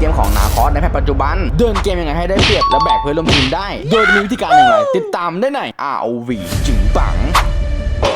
เกมของนาคอสในแพทปัจจุบัน เดินเกมยังไงให้ได้เปรียบและแบกเพื่อนร่วมทีมได้ โดยมีวิธีการอย่างไรติดตามได้ใน ROV จึงปัง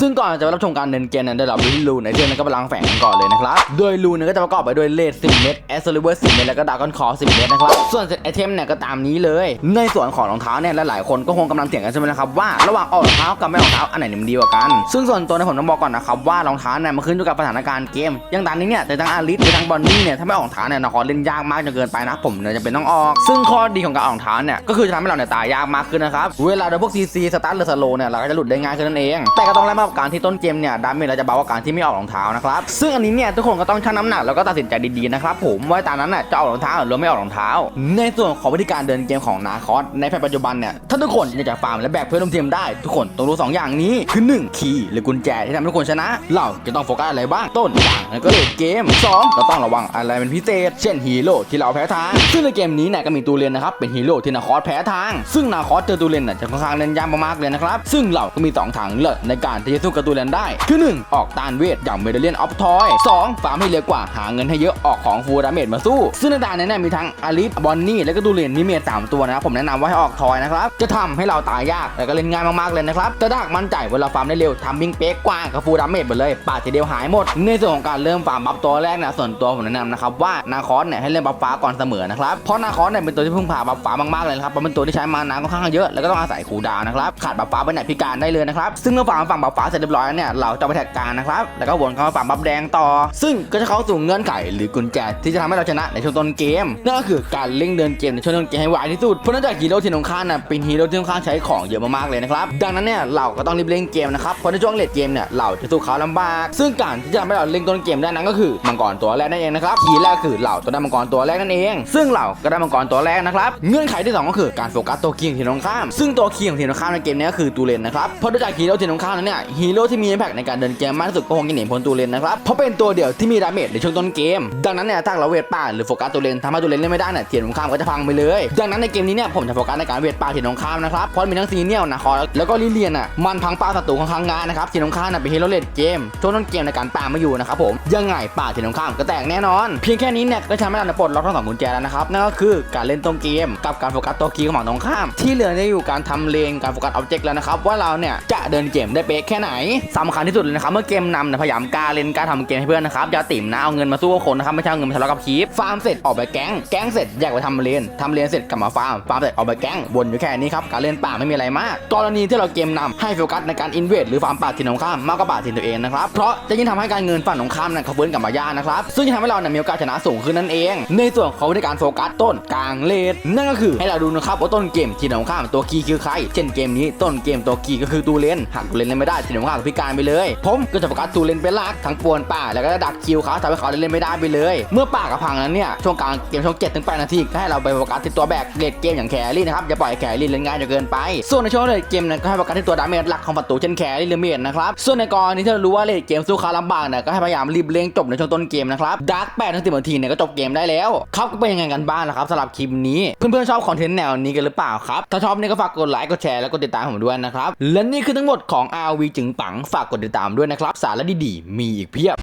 ซึ่งก่อนจะไปรับชมการเดินเกมนั้นได้รับรู้ที่รูในเรื่องนั้นก็ไปล้างแฝงกันก่อนเลยนะครับ โดยรูเนี่ยก็จะประกอบไปด้วยเลด10 เม็ดแอสเซอร์เวอร์10 เม็ดแล้วก็ดากอนคอ10 เม็ดนะครับ ส่วนเซตไอเทมเนี่ยก็ตามนี้เลย ในส่วนของรองเท้าเนี่ยหลายๆคนก็คงกำลังเถียงกันใช่ไหมนะครับว่าระหว่างออกรองเท้ากับไม่ออกรองเท้าอันไหนมันดีกว่ากัน ซึ่งส่วนตัวในยผมต้องบอกก่อนนะครับว่ารองเท้าเนี่ยมันขึ้นอยู่กับสถานการณ์เกม อย่างตอนนี้เนี่ยแต่ทั้งอาริสหรือทั้งบอนนี่เนี่ยถ้าไม่ออกรองเท้าเนี่ยนะครเล่นยากมากจนเกินไปนะผมเนี่ยจะเป็นต้องออก ซึ่งข้อดีของการออกรองเท้าเนี่ยก็คือจะทำให้เราเนี่ยตายยากมากขึ้นนะครับเวลาโดนพวกซีซีสตาร์ทหรือสโลเนี่ยเราก็จะหลุดได้ง่ายขึ้นนั่นเองแต่ก็ต้องแลกมากับการที่ต้นเกมเนี่ยดาเมจเราจะเบากว่าการที่ไม่ออกรองเท้านะครับซึ่งอันนี้เนี่ยทุกคนก็ต้องชั่งน้ำหนักแล้วก็ตัดสินใจดีๆนะครับผมว่าตอนนั้นน่ะจะออกรองเท้าหรือไม่ออกรองเท้า ในส่วนของวิธีการเดินเกมของนาคอสในแพทปัจจุบันเนี่ยถ้าทุกคนอยากจะฟาร์มและแบกเพื่อนร่วมทีมได้ทุกคนต้องรู้สองอย่างนี้คือ 1 คีย์หรือกุญแจที่ทำให้ทุกคนชนะ เราจะต้องโฟกัสอะไรบ้างต้นกลางแล้วก็เลดเกมสองเราต้องระวังอะไรเป็นพิเศษ เช่นฮีโร่ที่เราแพ้ทาง ซึ่งในเกมนี้เนี่ยก็มีตูเรียนนะครับเป็นฮีโร่ที่นาคอสแพ้ทาง ซึ่งนาคอสเจอตูเรียนน่ะจะค่อนข้างเล่นยากมากๆเลยนะครับซึ่งเราก็มีสองทางเลือกในการที่จะสู้กับตูเรียนได้ คือหนึ่งออกต้านเวทอย่างเมดเลียนออฟทอยสองฟาร์มให้เร็วกว่าหาเงินให้เยอะออกของฟูลดาเมจมาสู้ ซึ่งในด่านนี้เนี่ยมีทั้งอาริสบอนนี่แล้วก็ตูเรียนมีเมจสามตัวนะครับผมแนะนำว่าให้ออกทอยนะครับจะทำให้เราตายยากแต่ก็เล่นง่ายมากๆเลยนะครับแต่ถ้าหากมั่นใจเวลาฟาร์มได้เร็วทำบิงเป๊กกว้างกับฟูลดาเมจหมดเลยปาดทีเดียวหายหมด ในส่วนของการเริ่มฟาร์มบัฟตัวแรกนี่ยส่วนตัวผมแนะนำนะครับว่านาคอสเนี่ยให้เล่นบัฟฟ้าก่อนเสมอนะครับเพราะนาคอสเนี่ยเป็นตัวที่พึ่งพาบัฟฟ้ามากๆเลยครับเป็นตัวที่ใช้มานาค่อนข้างเยอะแล้วก็ต้องอาศัยคูดาวนะครับขาดบัฟฟ้าไปไหนพิการได้เลยนะครับซึ่งเมื่อฟาร์มฝั่งบัฟฟ้าเสร็จเรียบร้อยเนี่ยเราจะไปแท็กกลางนะครับแล้วก็วนเข้ามาฟาร์มบัฟแดงต่อ ซึ่งก็จะเข้าสู่เงื่อนไขหรือกุญแจที่จะทำให้เราชนะในช่วงต้นเกมนั่นก็คือการเล่งเดินเกมในช่วงต้นเกมให้ไวที่สุดเพราะเนื่องจากฮีโร่ทีมตรงข้ามน่ะเป็นฮีโร่ที่ค่อนข้างใช้ของเยอะมากๆเลยนะครับดังนั้นเนี่ยเราก็ต้องรีบเล่นเกมนะครับเพราะในช่วงเลดเกมเนี่ยเราจะสู้เขาลำบากซึ่งการที่จะทำให้เราเล่นต้นเกมได้นั้นก็คือมังกรตัวแรกนั่นเองนะครับคีแรกคือเหล่าตัวได้มังกรตัวแรกนั่นเอง ซึ่งเหล่าก็ได้มังกรตัวแรกนะครับเงื่อนไขที่สองก็คือการโฟกัสตัวคีย์ของทีมตรงข้าม ซึ่งตัวคีย์ของทีมตรงข้ามในเกมนี้ก็คือตูเลนนะครับเพราะด้วยจากฮีโร่ทีมตรงข้ามนั้นเนี่ยฮีโร่ที่มีอิมแพคในการเดินเกมมากที่สุดก็คงจะหนีพ้นตูเลนนะครับเพราะเป็นตัวเดียวที่มีดาเมจในช่วงต้นเกม ดังนั้นเนี่ยถ้าเราเวทป่าหรือโฟกัสตูเลนทำให้ตูเลนเล่นไม่ได้เนี่ยทีมตรงข้ามก็จะพังไปเลย ดังนั้นในเกมนี้เนี่ยผมจะโฟกัสในการเวทป่าเทีมตรงข้ามนะครับเพราะมีทั้งซีเนียลนะคอแล้วก็ลิเลียนอะมันพังป่าศัตรูค่อนข้างงายนะครับเทีมตรงข้ามเป็นฮีโร่เลดเกมช่วงต้นเกมในการป่าไมาอยู่นะครับผมยังไงป่าเทีมตรงข้ามก็แตกแน่นอน เพียงแค่นี้เนี่ยก็ทำให้เราปลดล็อกทั้งสองกุญแจแล้วนะครับนั่นก็คือการเล่นต้นเกมกับการโฟกัสตัวคีย์ของฝั่งตรงข้าม ที่เหลือเนี่ยอยู่การทำเลนการโฟกัสออบเจกต์แล้วนะครับว่าเราเนี่ยจะเดินเกมได้เป๊ะแค่ไหนสำคัญที่สุดเลยนะครับเมื่อเกมนำเนี่ยพยายามกล้าเล่นกล้าทำเกมให้เพื่อนนะครับอย่าติ่มนะเอาเงินมาสู้กับคนนะครับไม่ใช่เอาเงินมาทะเลาะกับคีฟฟาร์มเสร็จออกไปแก๊งแก๊งเสร็จแยกไปทำเลนทำเลนเสร็จกลับมาฟาร์มฟาร์มเสร็จออกไปแก๊งวนอยู่แค่นี้ครับการเล่นป่าไม่มีอะไรมากกรณีที่เราเกมนำให้โฟกัสในการอินเวดหรือฟาร์มป่าทีมตรงข้ามมากกว่าป่าทีมตัวเองนะครับเพราะจะยิ่งทำให้การเงินฝั่งตรงข้ามนั้นเขาฟื้นกลับมายากนะครับซึ่งจะทำให้เราเนี่ยมีโอกาสชนะสูงขึ้นนั่นเอง ในส่วนของวิธีการโฟกัสต้นกลางเลนนั่นก็คือให้เราดูนะครับว่าต้นเกมทีมตรงข้ามตัวคีย์คือใคร เช่นเกมนี้ต้นเกมตัวคีย์ก็คือตูเลนหากเลนเล่นไม่ได้ทีมตรงข้ามก็พิการไปเลย ผมก็จะโฟกัสตูเลนเป็นหลักทั้งปวนป่าแล้วก็ดักคิวเขาทำให้เขาเล่นไม่ได้ไปเลย เมื่อป่ากับพังนั้นเนี่ยช่วงกลางเกมช่วง7ถึง8นาทีก็ให้เราไปโฟกัสที่ตัวแบกเลดเกมอย่างแครี่นะครับอย่าปล่อยแครี่เล่นง่ายจนเกินไป ส่วนในช่วงเลดเกมนั้นก็ให้โฟกัสที่ตัวดาเมจหลักของประตูเช่นแครี่หรือเมดนะครับส่วนในกรณีที่เรารู้ว่าเลดเกมสู้เขาลำบากเนี่ยก็ให้พยายามรีบเร่งจบในช่วงต้นเกมนะครับดาร์ก8ถึง10นาทีเนี่ยก็จบเกมได้แล้วครับก็เป็นยังไงกันบ้างนะครับสำหรับคลิปนี้เพื่อนๆชอบคอนเทนต์แนวนี้กันหรือเปล่าครับถ้าชอบเนี่ยก็ฝากกดไลค์กดแชร์แล้วก็ติดตามผมด้วยนะครับและนี่คือทั้งหมดของ RV จึงปังฝากกดติดตามด้วยนะครับ สาระดีๆ มีอีกเพียบ